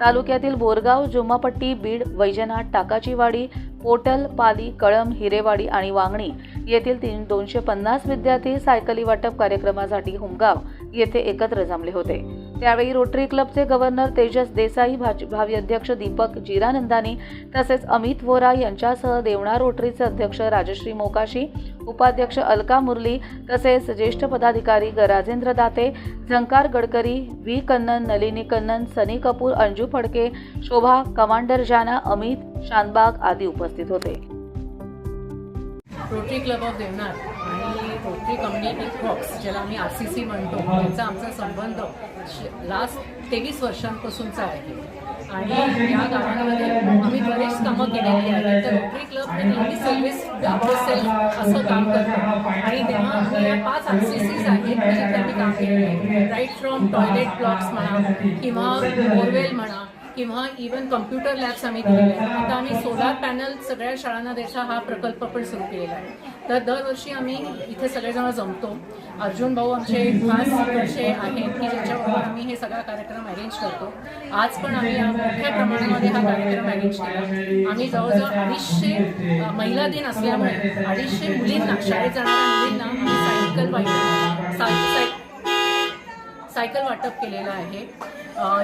तालुक्यातील बोरगाव जुम्मापट्टी बीड वैजनाथ टाकाचीवाडी पोटल पाली कळम हिरेवाडी आणि वांगणी येथील तीन दोनशे पन्नास विद्यार्थी सायकली वाटप कार्यक्रमासाठी हुमगाव येथे एकत्र जमले होते. त्यावेळी रोटरी क्लबचे गव्हर्नर तेजस देसाई भाज- भावी अध्यक्ष दीपक जिरानंदानी तसेच अमित वोरा यांच्यासह देवणा रोटरीचे अध्यक्ष राजश्री मोकाशी उपाध्यक्ष अलका मुरली तसेच ज्येष्ठ पदाधिकारी राजेंद्र दाते झंकार गडकरी व्ही कन्नन नलिनी कन्नन सनी कपूर अंजू फडके शोभा कमांडर जाना अमित शानबाग आदी उपस्थित होते. रोटरी क्लब ऑफ देवनार आणि रोटरी कम्युनिटी क्रॉप्स ज्याला आम्ही आर सी सी म्हणतो यांचा आमचा संबंध लास्ट तेवीस वर्षांपासूनचा आहे आणि या गावामध्ये आम्ही बरेच कामं केलेली आहेत तर रोटरी क्लब हे नेहमी सर्व्हिस सेल्फ असं काम करतो आणि तेव्हा पाच आर सी सीज आहेत जिथे आम्ही काम केलेलं आहे राईट फ्रॉम टॉयलेट ब्लॉक्स म्हणा किंवा बोरवेल म्हणा किंवा इवन कम्प्युटर लॅब्स आम्ही दिलेले आहेत. आता आम्ही सोलार पॅनल सगळ्या शाळांना द्यायचा हा प्रकल्प पण सुरू केलेला आहे. तर दरवर्षी आम्ही इथे सगळेजण जमतो. अर्जुन भाऊ आमचे खास इकडचे आहेत की ज्याच्याबरोबर आम्ही हे सगळा कार्यक्रम अरेंज करतो. आज पण आम्ही मोठ्या प्रमाणामध्ये हा कार्यक्रम अरेंज केला. आम्ही जवळजवळ अडीचशे महिला दिन असल्यामुळे अडीचशे मुलींना शाळेत जाणाऱ्या मुलींना आम्ही सायकल पाहिजे सायकल सायकल वाटप केलेलं आहे.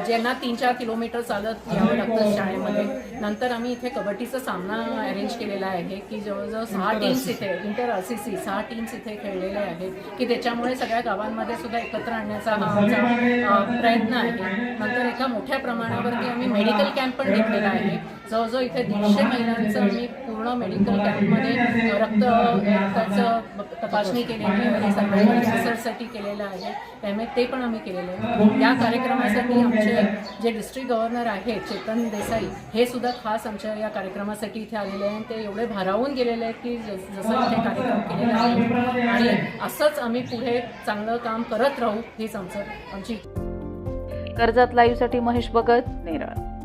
ज्यांना तीन चार किलोमीटर चालत यावं लागतं शाळेमध्ये. नंतर आम्ही इथे कबड्डीचा सामना अरेंज केलेला आहे की जवळजवळ सहा टीम्स इथे इंटर आर सी सी सहा टीम्स इथे खेळलेले आहेत की त्याच्यामुळे सगळ्या गावांमध्ये सुद्धा एकत्र आणण्याचा हा आमचा प्रयत्न आहे. नंतर एका मोठ्या प्रमाणावरती आम्ही मेडिकल कॅम्प पण घेतलेला आहे. जवळजवळ इथे दीडशे महिलांचं आम्ही पूर्ण मेडिकल कॅम्पमध्ये रक्त रक्ताचं तपासणी केलेली आहे. सगळ्या रिसर्चसाठी केलेलं आहे. त्यामुळे ते पण आम्ही केलेलं आहे. या कार्यक्रमासाठी आमचे जे डिस्ट्रिक्ट गव्हर्नर आहेत चेतन देसाई हे सुद्धा खास आमच्या या कार्यक्रमासाठी इथे आलेले आहेत. ते एवढे भारावून गेलेले आहेत की जस- जसं इथे कार्यक्रम केलेला आहे. आणि असंच आम्ही पुढे चांगलं काम करत राहू हीच आमचं आमची कर्जत लाईव्हसाठी महेश भगत नेरळ.